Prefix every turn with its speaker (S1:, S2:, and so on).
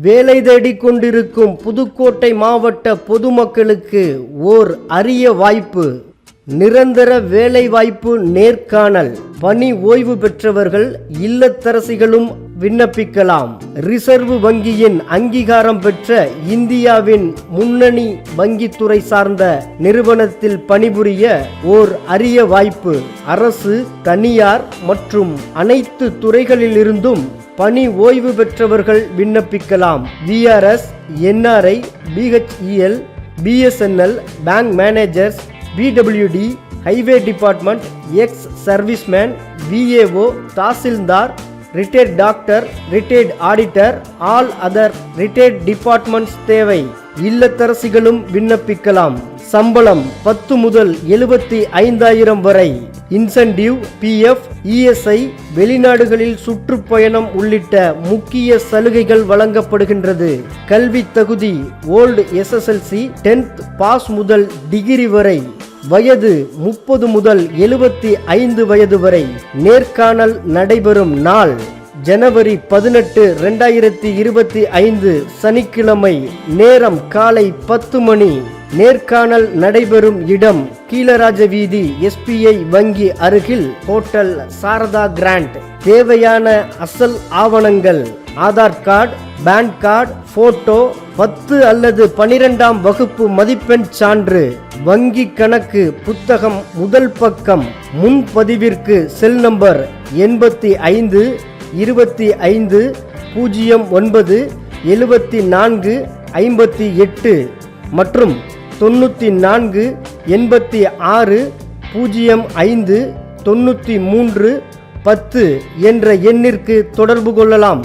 S1: வேலை தேடிக் கொண்டிருக்கும் புதுக்கோட்டை மாவட்ட பொதுமக்களுக்கு ஓர் அரிய வாய்ப்பு. நிரந்தர வேலைவாய்ப்பு நேர்காணல். பணி ஓய்வு பெற்றவர்கள் இல்லத்தரசிகளும் விண்ணப்பிக்கலாம். ரிசர்வ் வங்கியின் அங்கீகாரம் பெற்ற இந்தியாவின் முன்னணி வங்கித்துறை சார்ந்த நிறுவனத்தில் பணிபுரிய ஓர் அரிய வாய்ப்பு. அரசு தனியார் மற்றும் அனைத்து துறைகளிலிருந்தும் பணி ஓய்வு பெற்றவர்கள் விண்ணப்பிக்கலாம். VRS NRI BHEL BSNL bank managers PWD highway department ex serviceman VAO tahsildar retired doctor retired auditor all other retired departments தேவை. இல்லத்தரசிகளும் விண்ணப்பிக்கலாம். சம்பளம் பத்து முதல் எழுபத்தி ஐந்தாயிரம் வரை. இன்சென்டிவ் பிஎஃப் இஎஸ்ஐ வெளிநாடுகளில் சுற்றுப்பயணம் உள்ளிட்ட முக்கிய சலுகைகள் வழங்கப்படுகின்றது. கல்வி தகுதி ஓல்டு எஸ்எஸ்எல்சி டென்த் பாஸ் முதல் டிகிரி வரை. வயது முப்பது முதல் எழுபத்தி ஐந்து வயது வரை. நேர்காணல் நடைபெறும் நாள். ஜனவரி பதினெட்டு ரெண்டாயிரத்தி இருபத்தி ஐந்து சனிக்கிழமை நேரம் காலை பத்து மணி. நேர்காணல் நடைபெறும் இடம் கீழராஜ வீதி எஸ்பிஐ வங்கி அருகில் ஹோட்டல் சாரதா கிராண்ட். தேவையான அசல் ஆவணங்கள் Aadhaar card pan card photo பத்து அல்லது பனிரெண்டாம் வகுப்பு மதிப்பெண் சான்று. வங்கி கணக்கு புத்தகம் முதல் பக்கம் முன்பதிவிற்கு செல் நம்பர் எண்பத்தி ஐந்து இருபத்தி ஐந்து பூஜ்ஜியம் ஒன்பது எழுபத்தி நான்கு ஐம்பத்தி எட்டு மற்றும் தொண்ணூற்றி நான்கு எண்பத்தி ஆறு பூஜ்ஜியம் ஐந்து தொண்ணூற்றி மூன்று பத்து என்ற எண்ணிற்கு தொடர்பு கொள்ளலாம்.